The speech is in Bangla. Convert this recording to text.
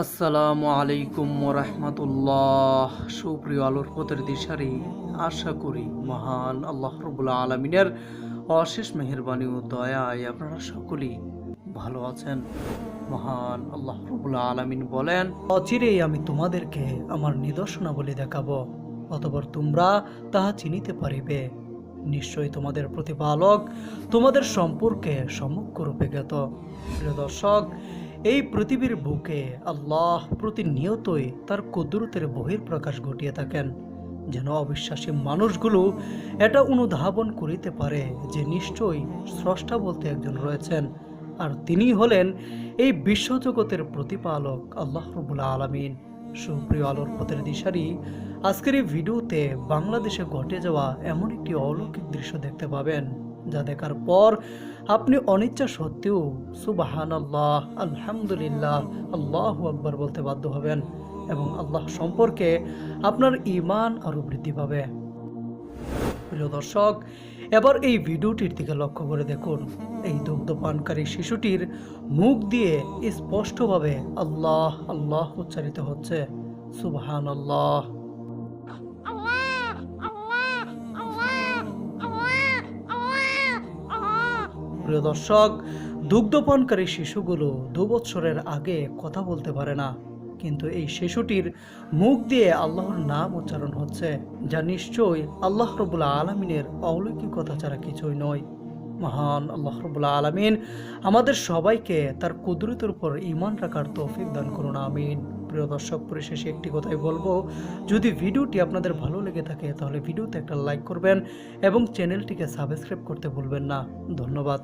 আসসালামু আলাইকুম রহমতুল্লাহ সুপ্রিয় আলোর পথের দিশারি, আশা করি মহান আল্লাহ রবুল্লা আলমিনের অশেষ মেহরবানি ও দয়ায় আপনারা সকলেই ভালো আছেন। মহান আল্লাহ রবুল্লা আলমিন বলেন, অচিরেই আমি তোমাদেরকে আমার নিদর্শনাবলী দেখাবো, অতপর তোমরা তাহা চিনিতে পারিবে। নিশ্চয়ই তোমাদের প্রতিপালক তোমাদের সম্পর্কে সমগ্র রূপে জ্ঞাত প্রিয় দর্শক এই পৃথিবীর বুকে আল্লাহ প্রতিনিয়তই তার কুদরতের বহির্প্রকাশ ঘটিয়ে থাকেন। যেন অবিশ্বাসী মানুষগুলো এটা অনুধাবন করিতে পারে যে নিশ্চয়ই স্রষ্টা বলতে একজন রয়েছেন। আর তিনি হলেন এই বিশ্বজগতের প্রতিপালক আল্লাহ রবুল্লা আলমিন। সুপ্রিয় আলোর পথের দিশারি আজকের এই ভিডিওতে বাংলাদেশে ঘটে যাওয়া এমন একটি অলৌকিক দৃশ্য দেখতে পাবেন, যা দেখার পর আপনি অনিচ্ছা সত্ত্বেও সুবাহান আল্লাহ আলহামদুলিল্লাহ, আল্লাহ আকবর বলতে বাধ্য হবেন এবং আল্লাহ সম্পর্কে আপনার ইমান আরও বৃদ্ধি পাবে। প্রিয় দর্শক, এবার এই ভিডিওটির দিকে লক্ষ্য করে দেখুন। এই দুগ্ধপানকারী শিশুটির মুখ দিয়ে স্পষ্টভাবে আল্লাহ আল্লাহ উচ্চারিত হচ্ছে সুবহান আল্লাহ প্রিয় দর্শক দুগ্ধপানকারী শিশুগুলো দু বছরের আগে কথা বলতে পারে না। কিন্তু এই শিশুটির মুখ দিয়ে আল্লাহর নাম উচ্চারণ হচ্ছে, যা নিশ্চয়ই আল্লাহ রবুল্লা আলমিনের অলৌকিকতা ছাড়া কিছুই নয়। মহান আল্লাহ রবুল্লা আলমিন আমাদের সবাইকে তার কুদরতের উপর ইমান রাখার তৌফিক দান করুন, আমিন। প্রিয় দর্শক, পরিশেষে একটি কথাই বলব, যদি ভিডিওটি আপনাদের ভালো লেগে থাকে, তাহলে ভিডিওতে একটা লাইক করবেন এবং চ্যানেলটিকে সাবস্ক্রাইব করতে ভুলবেন না। ধন্যবাদ।